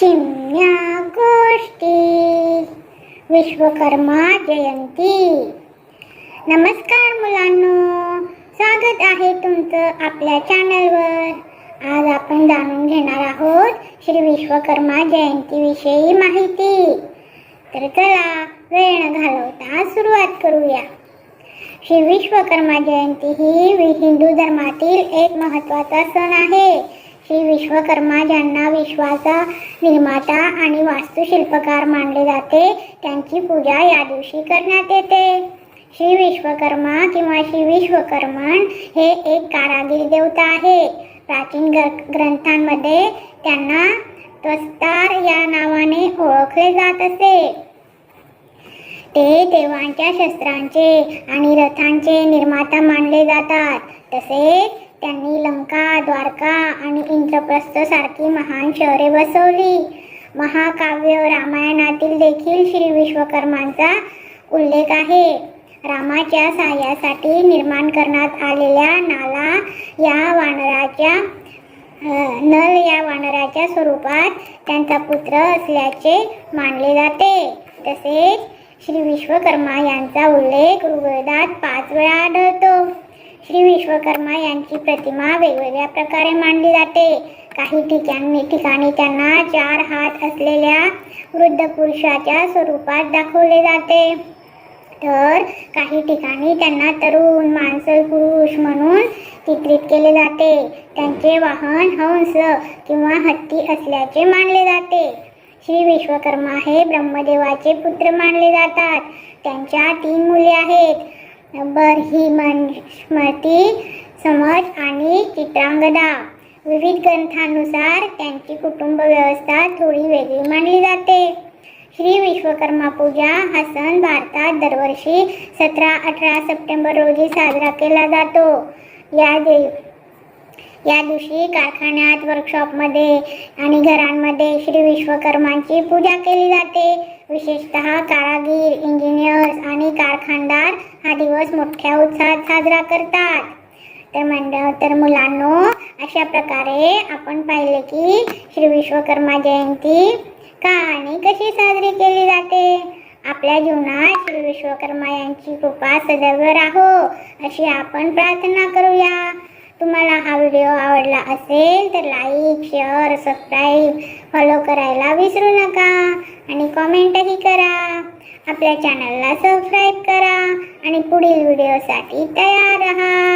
चिमण्या गोष्टी. विश्वकर्मा जयंती. नमस्कार मुलांनो. स्वागत आहे तुमचं आपल्या चॅनलवर आज आपण जाणून घेणार आहोत श्री विश्वकर्मा जयंतीविषयी माहिती. तर चला वेळ न घालवता सुरुवात करूया. श्री विश्वकर्मा जयंती ही हिंदू धर्मातील एक महत्त्वाचा सण आहे. श्री विश्वकर्मा ज्यांना विश्वाचा निर्माता आणि वास्तुशिल्पकार मानले जाते त्यांची पूजा या दिवशी करण्यात येते. श्री विश्वकर्मा किंवा श्री विश्वकर्मण हे एक कारागीर देवता आहे. प्राचीन ग्र- ग्रंथांमध्ये त्यांना त्वस्तार या नावाने ओळखले जात असे. ते देवांच्या शस्त्रांचे आणि रथांचे निर्माता मानले जातात. तसेच त्यांनी लंका द्वारका आणि इंद्रप्रस्थ सारखी महान शहरे बसवली. महाकाव्य रामायणातील देखील श्री विश्वकर्मांचा उल्लेख आहे. रामाच्या सहाय्यासाठी निर्माण करण्यात आलेल्या नाला या वानराच्या नल या वानराच्या स्वरूपात त्यांचा पुत्र असल्याचे मानले जाते. तसेच श्री विश्वकर्मा यांचा उल्लेख ऋग्वेदात पाच वेळा आढळतो. श्री विश्वकर्मा यांची प्रतिमा वेगवेगळ्या प्रकारे मांडली जाते. काही ठिकाणी ठिकाणी त्यांना चार हात असलेल्या वृद्ध पुरुषाच्या स्वरूपात दाखवले जाते. तर काही ठिकाणी त्यांना तरुण माणसं पुरुष म्हणून चित्रित केले जाते. त्यांचे वाहन हंस किंवा हत्ती असल्याचे मानले जाते. श्री विश्वकर्मा हे ब्रह्मदेवाचे पुत्र मानले जातात. त्यांच्या तीन मुले आहेत. बर्हिमन स्मृती समज आणि चित्रांगदा. विविध ग्रंथानुसार त्यांची कुटुंब व्यवस्था थोडी वेगळी मानली जाते. श्री विश्वकर्मा पूजा हा सण भारतात दरवर्षी सतरा अठरा सप्टेंबर रोजी साजरा केला जातो. या दे या दिवशी कारखान्यात वर्कशॉपमध्ये आणि घरांमध्ये श्री विश्वकर्मांची पूजा केली जाते. विशेषतः कारागीर इंजिनियर्स आणि कारखानदार हा दिवस मोठ्या उत्साहात साजरा करतात. तर मंडळ तर मुलांनो अशा प्रकारे आपण पाहिले की श्री विश्वकर्मा जयंती का आणि कशी साजरी केली जाते? आपल्या जीवनात श्री विश्वकर्मा यांची कृपा सदैव राहो अशी आपण प्रार्थना करूया. तुम्हाला हा व्हिडिओ आवडला असेल तर लाईक शेअर सबस्क्राईब फॉलो करायला विसरू नका. आणि कॉमेंटही करा. आपल्या चॅनलला सबस्क्राईब करा. आणि पुढील व्हिडिओसाठी तयार राहा.